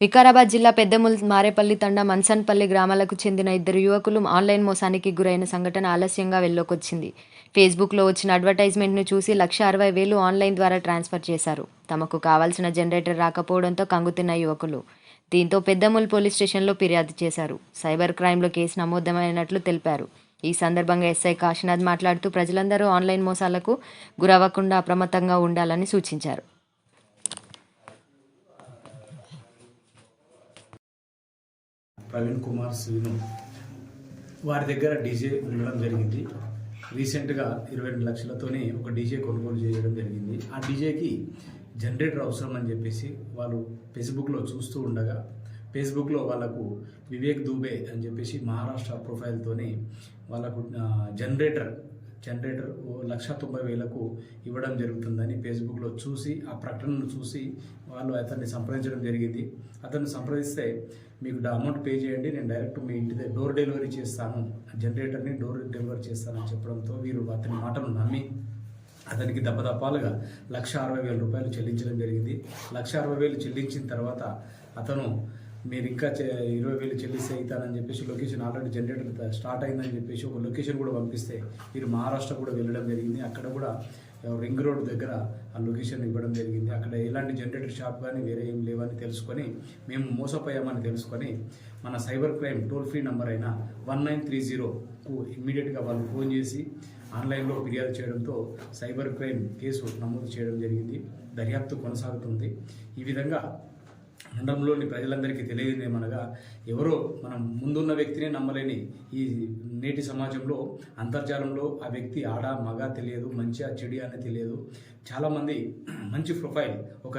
వికారాబాద్ జిల్లా పెద్దముల్ మారేపల్లి తండ మన్సన్పల్లి గ్రామాలకు చెందిన ఇద్దరు యువకులు ఆన్లైన్ మోసానికి గురైన సంఘటన ఆలస్యంగా వెల్లోకొచ్చింది ఫేస్బుక్లో వచ్చిన అడ్వర్టైజ్మెంట్ను చూసి లక్ష అరవై వేలు ఆన్లైన్ ద్వారా ట్రాన్స్ఫర్ చేశారు. తమకు కావాల్సిన జనరేటర్ రాకపోవడంతో కంగుతిన్న యువకులు దీంతో పెద్దముల్ పోలీస్ స్టేషన్లో ఫిర్యాదు చేశారు. సైబర్ క్రైమ్లో కేసు నమోదమైనట్లు తెలిపారు. ఈ సందర్భంగా ఎస్ఐ కాశీనాథ్ మాట్లాడుతూ ప్రజలందరూ ఆన్లైన్ మోసాలకు గురవ్వకుండా అప్రమత్తంగా ఉండాలని సూచించారు. ప్రవీణ్ కుమార్ శ్రీను వారి దగ్గర డీజే ఉండడం జరిగింది. రీసెంట్గా ఇరవై రెండు లక్షలతోనే ఒక డీజే కొనుగోలు చేయడం జరిగింది. ఆ డీజేకి జనరేటర్ అవసరం అని చెప్పేసి వాళ్ళు ఫేస్బుక్లో చూస్తూ ఉండగా ఫేస్బుక్లో వాళ్ళకు వివేక్ దూబే అని చెప్పేసి మహారాష్ట్ర ప్రొఫైల్తోనే వాళ్ళకు జనరేటర్ జనరేటర్ ఓ లక్ష తొంభై వేలకు ఇవ్వడం జరుగుతుందని ఫేస్బుక్లో చూసి ఆ ప్రకటనను చూసి వాళ్ళు అతన్ని సంప్రదించడం జరిగింది. అతన్ని సంప్రదిస్తే మీకు అమౌంట్ పే చేయండి నేను డైరెక్ట్ మీ ఇంటి డోర్ డెలివరీ చేస్తాను. జనరేటర్ని డోర్ డెలివరీ చేస్తానని చెప్పడంతో వీరు అతని మాటను నమ్మి అతనికి దప్పదప్పాలుగా లక్ష అరవై వేల రూపాయలు చెల్లించడం జరిగింది. లక్ష అరవై వేలు చెల్లించిన తర్వాత అతను మీరు ఇంకా ఇరవై వేలు చెల్లిస్తే అవుతానని చెప్పేసి లొకేషన్ ఆల్రెడీ జనరేటర్ స్టార్ట్ అయిందని చెప్పేసి ఒక లొకేషన్ కూడా పంపిస్తే మీరు మహారాష్ట్ర కూడా వెళ్ళడం జరిగింది. అక్కడ కూడా రింగ్ రోడ్ దగ్గర ఆ లొకేషన్ ఇవ్వడం జరిగింది. అక్కడ ఎలాంటి జనరేటర్ షాప్ కానీ వేరే ఏం లేవని తెలుసుకొని మేము మోసపోయామని తెలుసుకొని మన cyber crime toll free number అయిన వన్ నైన్ త్రీ జీరోకు ఇమ్మీడియట్గా వాళ్ళు ఫోన్ చేసి ఆన్లైన్లో ఫిర్యాదు చేయడంతో సైబర్ క్రైమ్ కేసు నమోదు చేయడం జరిగింది. దర్యాప్తు కొనసాగుతుంది. ఈ విధంగా మండలంలోని ప్రజలందరికీ తెలియదేమనగా ఎవరో మనం ముందున్న వ్యక్తినే నమ్మలేని ఈ నేటి సమాజంలో అంతర్జాలంలో ఆ వ్యక్తి ఆడ మగ తెలియదు మంచిగా చెడి అని తెలియదు. చాలామంది మంచి ప్రొఫైల్ ఒక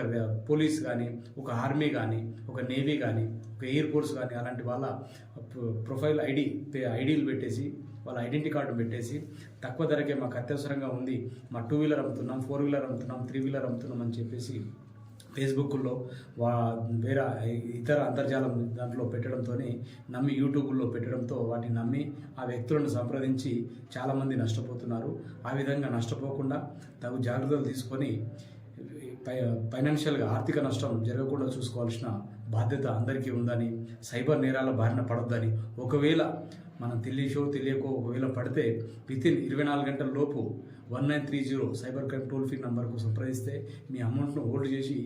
పోలీస్ కానీ ఒక ఆర్మీ కానీ ఒక నేవీ కానీ ఒక ఎయిర్ ఫోర్స్ కానీ అలాంటి వాళ్ళ ప్రొ- ప్రొఫైల్ ఐడి ఐడీలు పెట్టేసి వాళ్ళ ఐడెంటిటీ కార్డు పెట్టేసి తక్కువ ధరకే మాకు అత్యవసరంగా ఉంది మా టూ వీలర్ అమ్ముతున్నాం ఫోర్ వీలర్ అమ్ముతున్నాం త్రీ వీలర్ అమ్ముతున్నాం అని చెప్పేసి ఫేస్బుక్లో వా వేరే ఇతర అంతర్జాలం దాంట్లో పెట్టడంతో నమ్మి యూట్యూబ్లో పెట్టడంతో వాటిని నమ్మి ఆ వ్యక్తులను సంప్రదించి చాలామంది నష్టపోతున్నారు. ఆ విధంగా నష్టపోకుండా తగు జాగ్రత్తలు తీసుకొని ఫైనాన్షియల్గా ఆర్థిక నష్టం జరగకుండా చూసుకోవాల్సిన బాధ్యత అందరికీ ఉందని సైబర్ నేరాల బారిన పడొద్దని ఒకవేళ మనం తెలియచో తెలియకో ఒకవేళ పడితే విత్ ఇన్ ఇరవై నాలుగు గంటల లోపు one nine three zero cyber crime toll free నంబర్కు సంప్రదిస్తే మీ అమౌంట్ను హోల్డ్ చేసి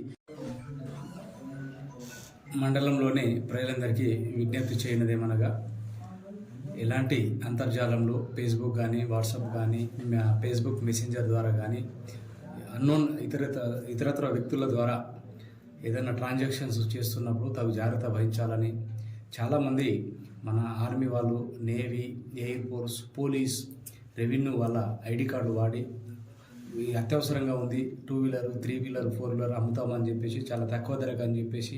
మండలంలోని ప్రజలందరికీ విజ్ఞప్తి చేయనదేమనగా ఎలాంటి అంతర్జాలంలో ఫేస్బుక్ కానీ వాట్సాప్ కానీ ఫేస్బుక్ మెసెంజర్ ద్వారా కానీ అన్నోన్ ఇతరత ఇతరత్ర వ్యక్తుల ద్వారా ఏదైనా ట్రాన్సాక్షన్స్ చేస్తున్నప్పుడు తగు జాగ్రత్త వహించాలని చాలామంది మన ఆర్మీ వాళ్ళు navy air force police revenue వాళ్ళ ఐడి కార్డు వాడి అత్యవసరంగా ఉంది two wheeler three wheeler four wheeler అమ్ముతామని చెప్పేసి చాలా తక్కువ ధరకు అని చెప్పేసి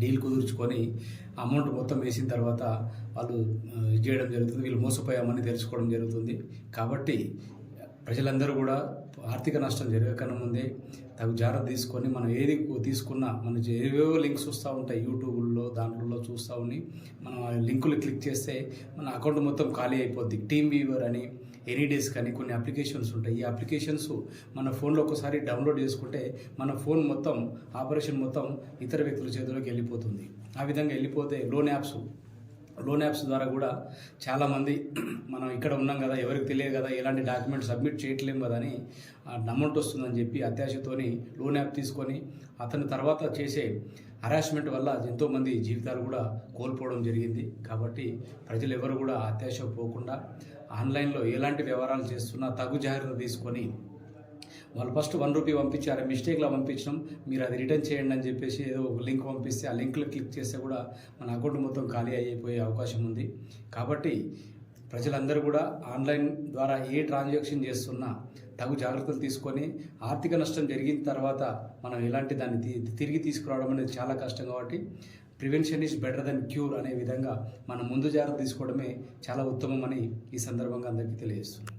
డీల్ కుదుర్చుకొని అమౌంట్ మొత్తం వేసిన తర్వాత వాళ్ళు చేయడం జరుగుతుంది వీళ్ళు మోసపోయామని తెలుసుకోవడం జరుగుతుంది. కాబట్టి ప్రజలందరూ కూడా ఆర్థిక నష్టం జరగకుండా ముందే తగు జాగ్రత్త తీసుకొని మనం ఏది తీసుకున్నా మన ఏవేవో లింక్స్ వస్తూ ఉంటాయి యూట్యూబ్లో దాంట్లో చూస్తూ ఉండి మనం ఆ లింకులు క్లిక్ చేస్తే మన అకౌంట్ మొత్తం ఖాళీ అయిపోద్ది. టీమ్ వీవర్ అని ఎనీ డేస్ కానీ కొన్ని అప్లికేషన్స్ ఉంటాయి. ఈ అప్లికేషన్స్ మన ఫోన్లో ఒకసారి డౌన్లోడ్ చేసుకుంటే మన ఫోన్ మొత్తం ఆపరేషన్ మొత్తం ఇతర వ్యక్తుల చేతిలోకి వెళ్ళిపోతుంది. ఆ విధంగా వెళ్ళిపోతే లోన్ యాప్స్ లోన్ యాప్స్ ద్వారా కూడా చాలామంది మనం ఇక్కడ ఉన్నాం కదా ఎవరికి తెలియదు కదా ఎలాంటి డాక్యుమెంట్ సబ్మిట్ చేయట్లేం కదా అని అమౌంట్ వస్తుందని చెప్పి అత్యాశతోని లోన్ యాప్ తీసుకొని అతని తర్వాత చేసే హరాస్మెంట్ వల్ల ఎంతోమంది జీవితాలు కూడా కోల్పోవడం జరిగింది. కాబట్టి ప్రజలు ఎవరు కూడా అత్యాశ పోకుండా ఆన్లైన్లో ఎలాంటి వ్యవహారాలు చేస్తున్నా తగు జాగ్రత్త తీసుకొని వాళ్ళు ఫస్ట్ వన్ రూపీ పంపించారు. మిస్టేక్లో పంపించడం మీరు అది రిటర్న్ చేయండి అని చెప్పేసి ఏదో ఒక లింక్ పంపిస్తే ఆ లింక్లో క్లిక్ చేస్తే కూడా మన అకౌంట్ మొత్తం ఖాళీ అయిపోయే అవకాశం ఉంది. కాబట్టి ప్రజలందరూ కూడా ఆన్లైన్ ద్వారా ఏ ట్రాన్సాక్షన్ చేస్తున్నా తగు జాగ్రత్తలు తీసుకొని ఆర్థిక నష్టం జరిగిన తర్వాత మనం ఎలాంటి దాన్ని తి- తిరిగి తీసుకురావడం అనేది చాలా కష్టం కాబట్టి prevention is better than cure అనే విధంగా మనం ముందు జాగ్రత్త తీసుకోవడమే చాలా ఉత్తమమని ఈ సందర్భంగా అందరికీ తెలియజేస్తుంది